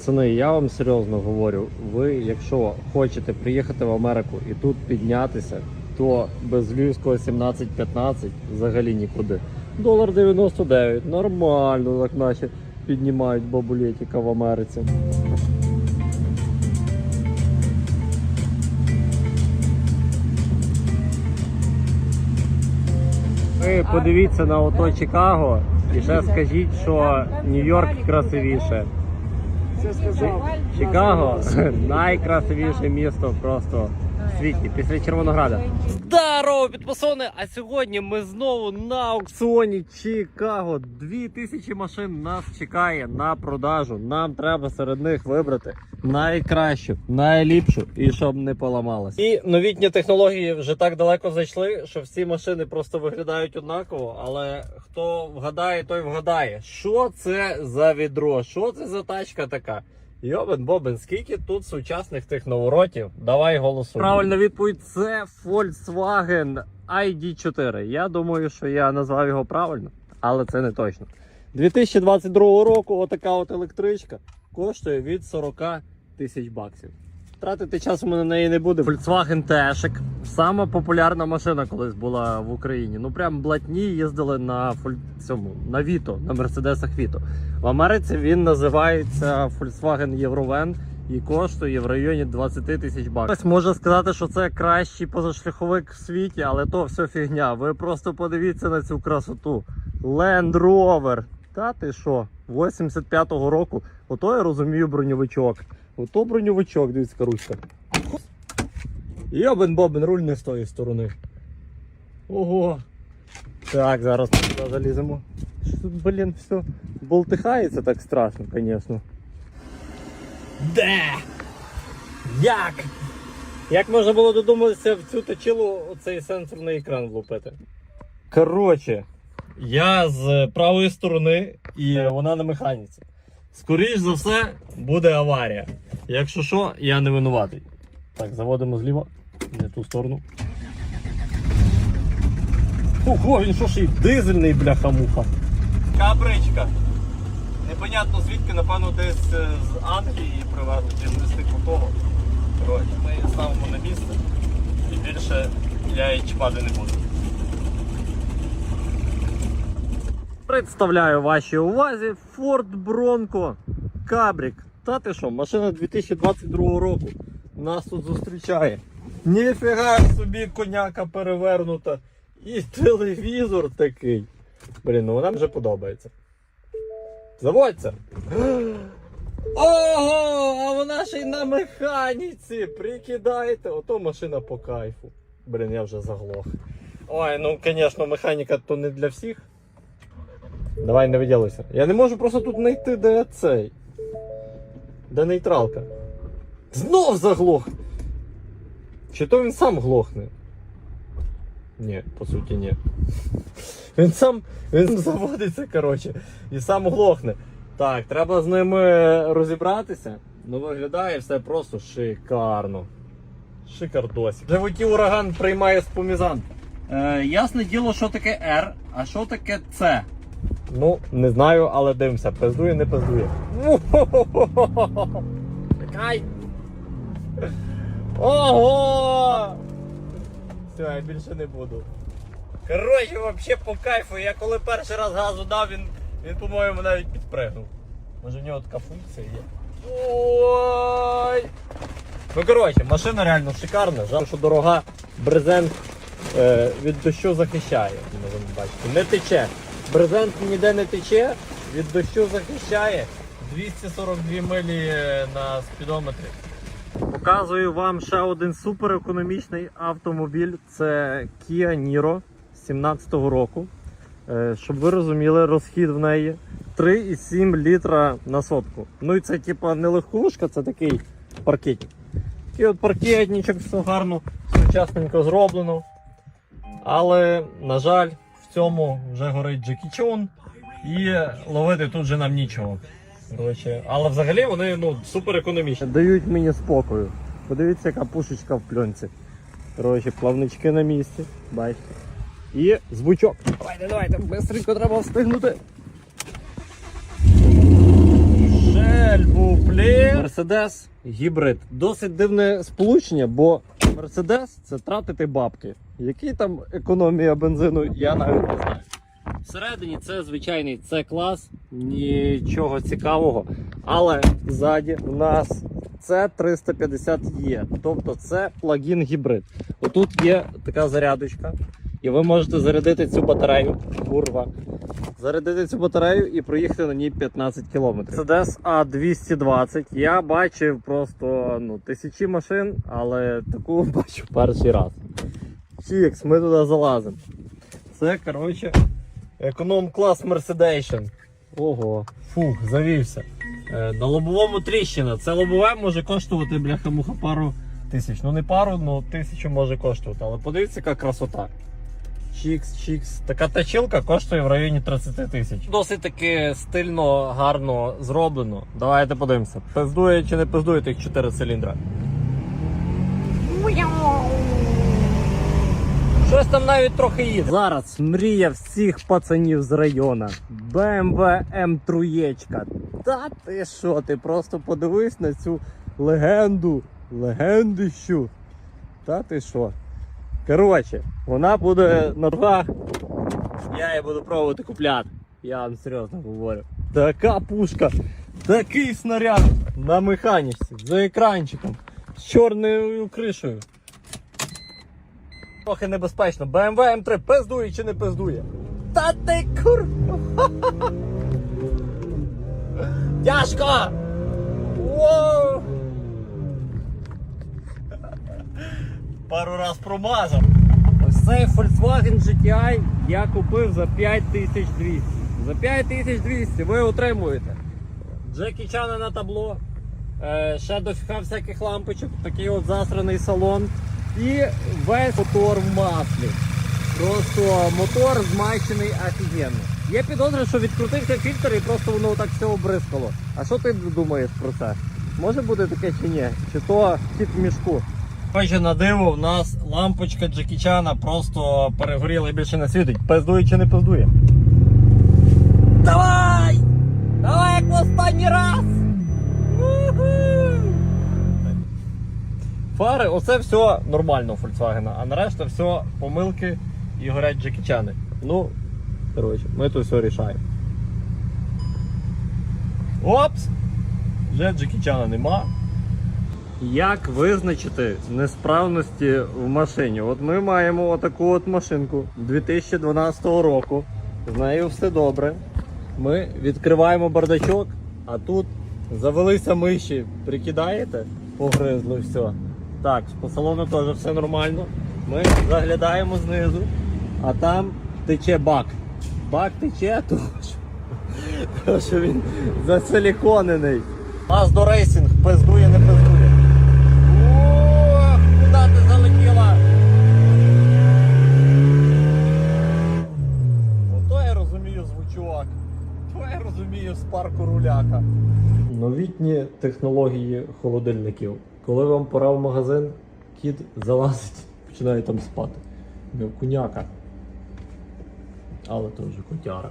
Пацани, я вам серйозно говорю, ви, якщо хочете приїхати в Америку і тут піднятися, то без львівського 17-15 взагалі нікуди. Долар 99, нормально, так наче піднімають бабулетіка в Америці. Ви подивіться на ото Чикаго і ще скажіть, що Нью-Йорк красивіше. Сказав. Чикаго найкрасивіше місто просто світі після Червонограда. Здорово, підписони! А сьогодні ми знову на аукціоні Чикаго. Дві тисячі машин нас чекає на продажу. Нам треба серед них вибрати найкращу, найліпшу і щоб не поламалась. І новітні технології вже так далеко зайшли, що всі машини просто виглядають однаково. Але хто вгадає, той вгадає. Що це за відро? Що це за тачка така? Йобен Бобен, скільки тут сучасних тих новоротів? Давай голосуй. Правильна відповідь це Volkswagen ID4. Я думаю, що я назвав його правильно, але це не точно. 2022 року отака от електричка коштує від 40 тисяч баксів. Тратити часу ми на неї не буде. Volkswagen T-шик. Сама популярна машина колись була в Україні. Ну прям блатні їздили на цьому на Vito, на Мерседесах Vito. В Америці він називається Volkswagen Eurovan і коштує в районі 20 тисяч баксів. Хтось може сказати, що це кращий позашляховик в світі, але то все фігня. Ви просто подивіться на цю красоту. Land Rover. Та ти що? 85-го року. Ото я розумію броньовичок. Ото броньовичок, дивіться, ручка. Йобен бобен, руль не з тої сторони. Ого. Так, зараз туди заліземо. Тут, блін, все болтихається так страшно, звісно. Де? Як? Як можна було додуматися в цю точилу оцей сенсорний екран влупити? Коротше, я з правої сторони і вона на механіці. Скоріш за все, буде аварія. Якщо що, я не винуватий. Так, заводимо зліва, не ту сторону. Ого, він що ж і дизельний бляха-муха. Капричка. Непонятно звідки, напевно, десь е, з Англії привезли чи не з. Коротше, ми її ставимо на місце і більше я її чіпати не буду. Представляю вашій увазі Ford Bronco Cabrio. Та ти що, машина 2022 року нас тут зустрічає. Ніфіга собі коняка перевернута. І телевізор такий. Блін, ну вона вже подобається. Заводься. Ого, а вона ще й на механіці. Прикидайте, ото машина по кайфу. Блін, я вже заглох. Ой, ну звісно, механіка то не для всіх. Давай не виділися. Я не можу просто тут знайти, де цей. Де нейтралка. Знов заглох! Чи то він сам глохне? Ні, по суті, ні. Він сам він заводиться, коротше, і сам глохне. Так, треба з ними розібратися. Ну виглядає все просто шикарно. Шикардосик. Животі ураган приймає спомізан. Е, ясне діло, що таке R, а що таке C. Ну, не знаю, але дивимося, пиздує, не пиздує. Чекай! Ого! Все, я більше не буду. Коротше, взагалі по кайфу. Я коли перший раз газу дав, він, він по-моєму, навіть підпригнув. Може в нього така функція є. Ой! Ну коротше, машина реально шикарна, жаль, що дорога брезент е, від дощу захищає. Можемо бачити. Не тече. Брезент ніде не тече, від дощу захищає. 242 милі на спідометрі. Показую вам ще один суперекономічний автомобіль. Це Kia Niro 17-го року. Е, Щоб ви розуміли, розхід в неї 3,7 літра на сотку. Ну і це типа не легковушка, це такий паркетник. Такий от паркетничок, все гарно, сучасненько зроблено. Але, на жаль, в цьому вже горить Джекі Чон і ловити тут же нам нічого. Короче, але взагалі вони ну, супер економічні. Дають мені спокою. Подивіться, яка пушечка в пленці. Коротше, плавнички на місці, бачите. І звучок. Давайте, давайте, быстренько треба встигнути. Mercedes гібрид. Досить дивне сполучення, бо Mercedes це тратити бабки. Який там економія бензину, я навіть не знаю. Всередині це звичайний c клас нічого цікавого. Але ззаді у нас це 350 є. Тобто це плагін гібрид. Отут є така зарядочка, і ви можете зарядити цю батарею. Курва. Зарядити цю батарею і проїхати на ній 15 км. Mercedes A220. Я бачив просто ну, тисячі машин, але таку бачу перший раз. Чікс, ми туди залазимо. Це, коротше, економ-клас Mercedation. Ого, фух, завівся. Е, на лобовому тріщина. Це лобове може коштувати, бляха-муха, пару тисяч. Ну не пару, ну тисячу може коштувати. Але подивіться, яка красота. Чікс, чікс. Така тачилка коштує в районі 30 тисяч. Досить таки стильно, гарно зроблено. Давайте подивимося. Пиздує чи не пиздує тих 4 циліндра. Щось там навіть трохи їде. Зараз мрія всіх пацанів з району. BMW М3. Та ти що, ти просто подивись на цю легенду. Легендищу. Та ти що? Коротше, вона буде на руках. Я її буду пробувати купляти. Я вам серйозно говорю. Така пушка, такий снаряд на механічці, за екранчиком, з чорною кришею. Трохи небезпечно. BMW M3 пиздує чи не пиздує? Та ти кур. Тяжко! Воу! Пару раз промазав. Ось цей Volkswagen GTI я купив за 5200. За 5200 ви отримуєте Джекі Чана на табло, е, ще дофіга всяких лампочок, такий от засраний салон і весь мотор в маслі. Просто мотор змащений офігенно. Є підозра, що відкрутився фільтр і просто воно так все обрискало. А що ти думаєш про це? Може бути таке чи ні? Чи то кіт в мішку? Хоче на диво, в нас лампочка Джекі Чана просто перегоріла і більше не світить. Пиздує чи не пиздує? Давай! Давай як в останній раз! Фари, оце все нормально у Volkswagen, а нарешті все помилки і горять джекічани. Ну, коротше, ми тут все рішаємо. Опс! Вже джекічана нема. Як визначити несправності в машині? От ми маємо отаку от машинку 2012 року. З нею все добре. Ми відкриваємо бардачок, а тут завелися миші. Прикидаєте? Погризли все. Так, по салону теж все нормально. Ми заглядаємо знизу, а там тече бак. Бак тече, тому що, тому що він засиліконений. Mazda Racing пиздує, не пиздує. Ох, куди ти залетіла? Ото я розумію звучок. То я розумію з парку руляка. Новітні технології холодильників. Коли вам пора в магазин, кіт залазить, починає там спати. М'явкуняка. Але то вже котяра.